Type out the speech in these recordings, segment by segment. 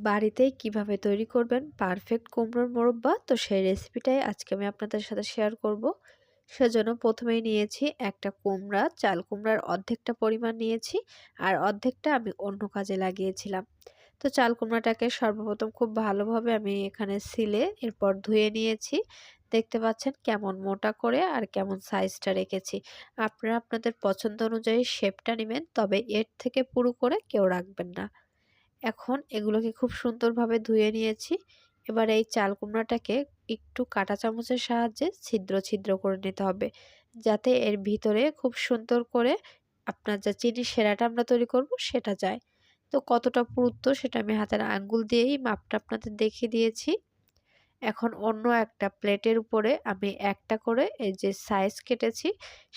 বাড়িতেই কীভাবে তৈরি করবেন পারফেক্ট কুমড়োর মোরব্বা। তো সেই রেসিপিটাই আজকে আমি আপনাদের সাথে শেয়ার করব। সেজন্য প্রথমেই নিয়েছি একটা কুমড়া, চাল কুমড়ার অর্ধেকটা পরিমাণ নিয়েছি আর অর্ধেকটা আমি অন্য কাজে লাগিয়েছিলাম। তো চাল কুমড়াটাকে সর্বপ্রথম খুব ভালোভাবে আমি এখানে সিলে এরপর ধুয়ে নিয়েছি। দেখতে পাচ্ছেন কেমন মোটা করে আর কেমন সাইজটা রেখেছি। আপনারা আপনাদের পছন্দ অনুযায়ী শেপটা নেবেন, তবে এর থেকে পুরো করে কেউ রাখবেন না। এখন এগুলোকে খুব সুন্দরভাবে ধুয়ে নিয়েছি। এবার এই চাল কুমড়াটাকে একটু কাটা চামচের সাহায্যে ছিদ্র ছিদ্র করে নিতে হবে, যাতে এর ভিতরে খুব সুন্দর করে আপনার যা চিনি সেরাটা আমরা তৈরি করব সেটা যায়। তো কতটা পুরুত্ব সেটা আমি হাতের আঙ্গুল দিয়েই মাপটা আপনাদের দেখিয়ে দিয়েছি। এখন অন্য একটা প্লেটের উপরে আমি একটা করে এই যে সাইজ কেটেছি,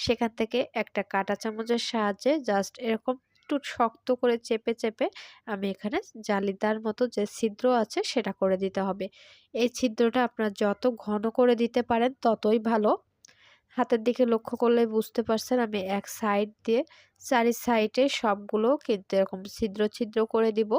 সেখান থেকে একটা কাটা চামচের সাহায্যে জাস্ট এরকম একটু শক্ত করে চেপে চেপে আমি এখানে জালিদার মতো যে ছিদ্র আছে সেটা করে দিতে হবে। এই ছিদ্রটা আপনার যত ঘন করে দিতে পারেন ততই ভালো। হাতের দিকে লক্ষ্য করলে বুঝতে পারছেন আমি এক সাইড দিয়ে চারি সাইডে সবগুলো কিন্তু এরকম ছিদ্র ছিদ্র করে দিব।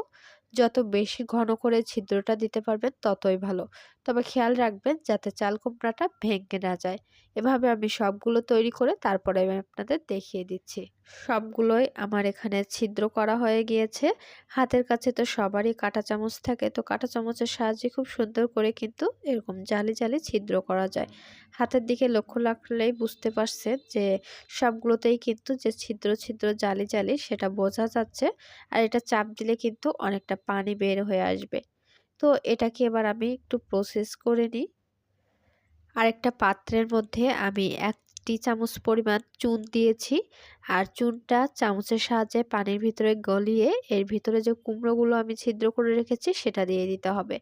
যত বেশি ঘন করে ছিদ্রটা দিতে পারবেন ততই ভালো। তবে খেয়াল রাখবেন যাতে চাল কুমড়াটা ভেঙে না যায়। এভাবে আমি সবগুলো তৈরি করে তারপরে আমি আপনাদের দেখিয়ে দিচ্ছি। সবগুলোই আমার এখানে ছিদ্র করা হয়ে গিয়েছে। হাতের কাছে তো সবারই কাঁটা চামচ থাকে, তো কাঁটা চামচের সাহায্যে খুব সুন্দর করে কিন্তু এরকম জালি জালি ছিদ্র করা যায়। হাতের দিকে লক্ষ্য রাখলেই বুঝতে পারছেন যে সবগুলোতেই কিন্তু যে ছিদ্র ছিদ্র জালি জালি সেটা বোঝা যাচ্ছে আর এটা চাপ দিলে কিন্তু অনেকটা পানি বের হয়ে আসবে। তো এটাকে এবার আমি একটু প্রসেস করে নিই। আরেকটা পাত্রের মধ্যে আমি এক টি চামচ পরিমাণ চুন দিয়েছি। আর চুনটা চামচের সাহায্যে পানির ভিতরে গলিয়ে এর ভিতরে যে কুমড়োগুলো আমি ছিদ্র করে রেখেছি সেটা দিয়ে দিতে হবে।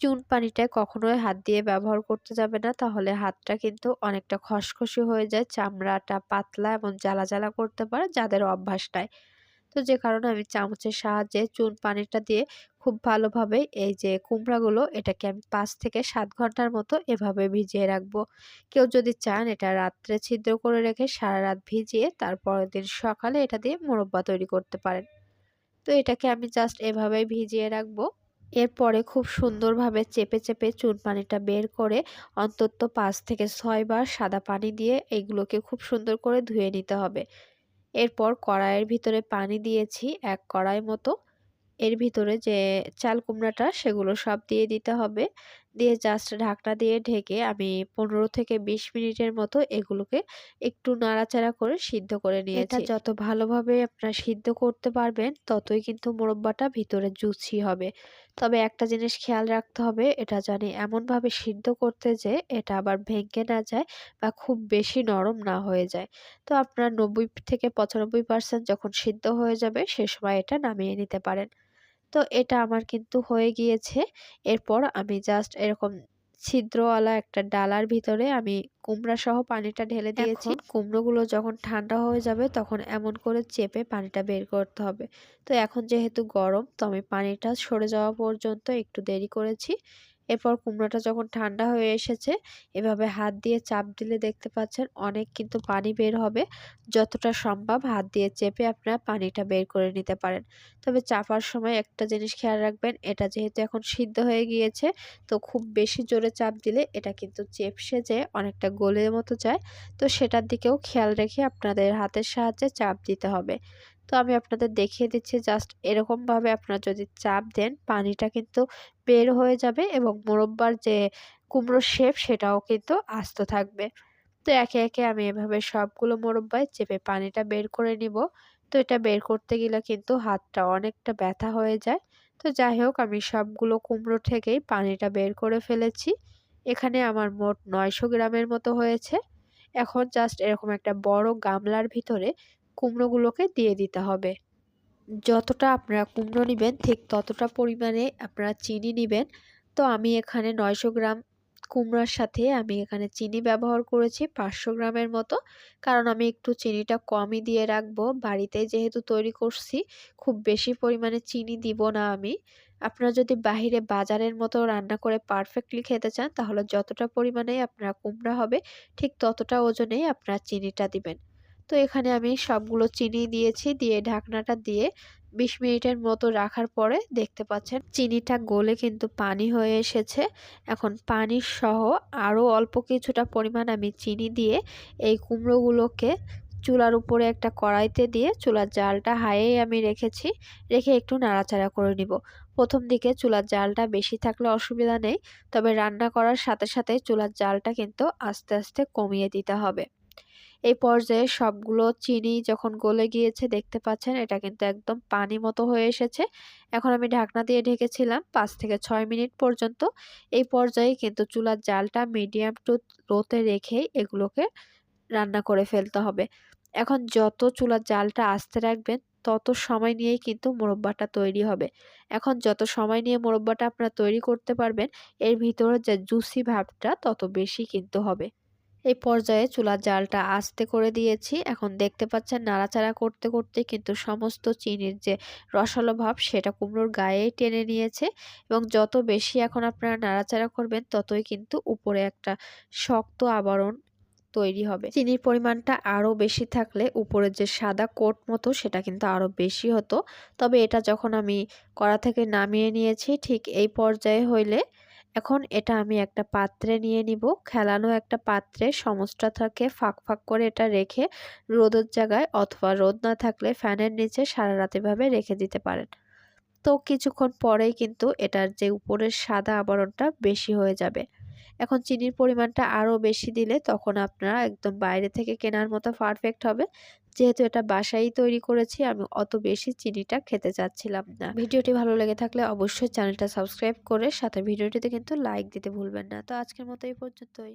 চুন পানিটা কখনোই হাত দিয়ে ব্যবহার করতে যাবে না, তাহলে হাতটা কিন্তু অনেকটা খসখসে হয়ে যায়, চামড়াটা পাতলা এবং জ্বালা জ্বালা করতে পারে যাদের অভ্যাস নাই। তো যে কারণে আমি চামচের সাহায্যে চুন পানিটা দিয়ে খুব ভালোভাবে এই যে কুমড়াগুলো এটাকে আমি পাঁচ থেকে সাত ঘণ্টার মতো এভাবে ভিজিয়ে রাখব। কেউ যদি চান এটা রাত্রে ছিদ্র করে রেখে সারা রাত ভিজিয়ে তারপরের দিন সকালে এটা দিয়ে মোরব্বা তৈরি করতে পারেন। তো এটাকে আমি জাস্ট এভাবেই ভিজিয়ে রাখব। এরপরে খুব সুন্দরভাবে চেপে চেপে চুন পানিটা বের করে অন্তত পাঁচ থেকে ছয় বার সাদা পানি দিয়ে এইগুলোকে খুব সুন্দর করে ধুয়ে নিতে হবে। এরপর কড়াইয়ের ভিতরে পানি দিয়েছি এক কড়াই মতো। এর ভিতরে যে চাল কুমড়াটা, সেগুলো সব দিয়ে দিতে হবে। দিয়ে জাস্ট ঢাকনা দিয়ে ঢেকে আমি পনেরো থেকে বিশ মিনিটের মতো এগুলোকে একটু নাড়াচাড়া করে সিদ্ধ করে নিয়েছি। এটা যত ভালোভাবে আপনারা সিদ্ধ করতে পারবেন ততই কিন্তু মোরব্বাটা ভিতরে জুসি হবে। তবে একটা জিনিস খেয়াল রাখতে হবে এটা জানি এমনভাবে সিদ্ধ করতে যে এটা আবার ভেঙে না যায় বা খুব বেশি নরম না হয়ে যায়। তো আপনার নব্বই থেকে পঁচানব্বই পার্সেন্ট যখন সিদ্ধ হয়ে যাবে সে সময় এটা নামিয়ে নিতে পারেন। তো এটা আমার কিন্তু হয়ে গিয়েছে। এরপর আমি জাস্ট এরকম ছিদ্রওয়ালা একটা ডালার ভিতরে আমি কুমড়া সহ পানিটা ঢেলে দিয়েছি। কুমড়োগুলো যখন ঠান্ডা হয়ে যাবে তখন এমন করে চেপে পানিটা বের করতে হবে। তো এখন যেহেতু গরম তো আমি পানিটা সরে যাওয়া পর্যন্ত একটু দেরি করেছি। এরপর কুমড়োটা যখন ঠান্ডা হয়ে এসেছে, এভাবে হাত দিয়ে চাপ দিলে দেখতে পাচ্ছেন অনেক কিন্তু পানি বের হবে। যতটা সম্ভব হাত দিয়ে চেপে আপনারা পানিটা বের করে নিতে পারেন। তবে চাপার সময় একটা জিনিস খেয়াল রাখবেন, এটা যেহেতু এখন সিদ্ধ হয়ে গিয়েছে, তো খুব বেশি জোরে চাপ দিলে এটা কিন্তু চেপসে যে অনেকটা গোলের মতো যায়, তো সেটার দিকেও খেয়াল রেখে আপনাদের হাতের সাহায্যে চাপ দিতে হবে। তো আমি আপনাদের দেখিয়ে দিচ্ছি জাস্ট এরকমভাবে আপনারা যদি চাপ দেন, পানিটা কিন্তু বের হয়ে যাবে এবং মোরব্বার যে কুমড়ো শেপ সেটাও কিন্তু আস্ত থাকবে। তো একে একে আমি এভাবে সবগুলো মোরব্বায় চেপে পানিটা বের করে নিব। তো এটা বের করতে গেলে কিন্তু হাতটা অনেকটা ব্যথা হয়ে যায়। তো যাই হোক, আমি সবগুলো কুমড়ো থেকেই পানিটা বের করে ফেলেছি। এখানে আমার মোট নয়শো গ্রামের মতো হয়েছে। এখন জাস্ট এরকম একটা বড় গামলার ভিতরে কুমড়োগুলোকে দিয়ে দিতে হবে। যতটা আপনারা কুমড়ো নেবেন, ঠিক ততটা পরিমাণে আপনারা চিনি নেবেন। তো আমি এখানে নয়শো গ্রাম কুমড়ার সাথে আমি এখানে চিনি ব্যবহার করেছি পাঁচশো গ্রামের মতো। কারণ আমি একটু চিনিটা কমই দিয়ে রাখব। বাড়িতে যেহেতু তৈরি করছি, খুব বেশি পরিমাণে চিনি দিব না আমি। আপনারা যদি বাহিরে বাজারের মতো রান্না করে পারফেক্টলি খেতে চান, তাহলে যতটা পরিমাণে আপনারা কুমড়া হবে, ঠিক ততটা ওজনেই আপনারা চিনিটা দিবেন। তো এখানে আমি সবগুলো চিনি দিয়েছি, দিয়ে ঢাকনাটা দিয়ে বিশ মিনিটের মতো রাখার পরে দেখতে পাচ্ছেন চিনিটা গলে কিন্তু পানি হয়ে এসেছে। এখন পানি সহ আরও অল্প কিছুটা পরিমাণ আমি চিনি দিয়ে এই কুমড়োগুলোকে চুলার উপরে একটা কড়াইতে দিয়ে চুলার জালটা হাইয়েই আমি রেখেছি, রেখে একটু নাড়াচাড়া করে নিব। প্রথম দিকে চুলার জালটা বেশি থাকলে অসুবিধা নেই, তবে রান্না করার সাথে সাথে চুলার জালটা কিন্তু আস্তে আস্তে কমিয়ে দিতে হবে। এই পর্যায়ে সবগুলো চিনি যখন গলে গিয়েছে দেখতে পাচ্ছেন, এটা কিন্তু একদম পানি মতো হয়ে এসেছে। এখন আমি ঢাকনা দিয়ে ঢেকেছিলাম পাঁচ থেকে ছয় মিনিট পর্যন্ত। এই পর্যায়ে কিন্তু চুলার জালটা মিডিয়াম টু লোতে রেখেই এগুলোকে রান্না করে ফেলতে হবে। এখন যত চুলার জালটা আস্তে রাখবেন, তত সময় নিয়েই কিন্তু মোরব্বাটা তৈরি হবে। এখন যত সময় নিয়ে মোরব্বাটা আপনারা তৈরি করতে পারবেন, এর ভিতরে যে জুসি ভাবটা তত বেশি কিন্তু হবে। এই পর্যায়ে চুলার জালটা আস্তে করে দিয়েছি। এখন দেখতে পাচ্ছেন নাড়াচাড়া করতে করতে কিন্তু সমস্ত চিনির যে রসালো ভাব সেটা কুমড়োর গায়ে টেনে নিয়েছে এবং যত বেশি এখন আপনারা নাড়াচাড়া করবেন ততই কিন্তু উপরে একটা শক্ত আবরণ তৈরি হবে। চিনির পরিমাণটা আরও বেশি থাকলে উপরের যে সাদা কোট মতো সেটা কিন্তু আরও বেশি হতো। তবে এটা যখন আমি কড়া থেকে নামিয়ে নিয়েছি ঠিক এই পর্যায়ে হইলে এখন এটা আমি একটা পাত্রে নিয়ে নিব। খেলানো একটা পাত্রে সমস্তটাকে ফাঁক ফাঁক করে এটা রেখে রোদের জায়গায় অথবা রোদ না থাকলে ফ্যানের নিচে সারা রাতেভাবে রেখে দিতে পারেন। তো কিছুক্ষণ পরেই কিন্তু এটার যে উপরের সাদা আবরণটা বেশি হয়ে যাবে। এখন চিনির পরিমাণটা আরও বেশি দিলে তখন আপনারা একদম বাইরে থেকে কেনার মতো পারফেক্ট হবে। যেহেতু এটা বাসায় তৈরি করেছি, আমি অত বেশি চিনিটা খেতে চাচ্ছিলাম না। ভিডিওটি ভালো লেগে থাকলে অবশ্যই চ্যানেলটা সাবস্ক্রাইব করে সাথে ভিডিওটিতে কিন্তু লাইক দিতে ভুলবেন না। তো আজকের মতো এই পর্যন্তই।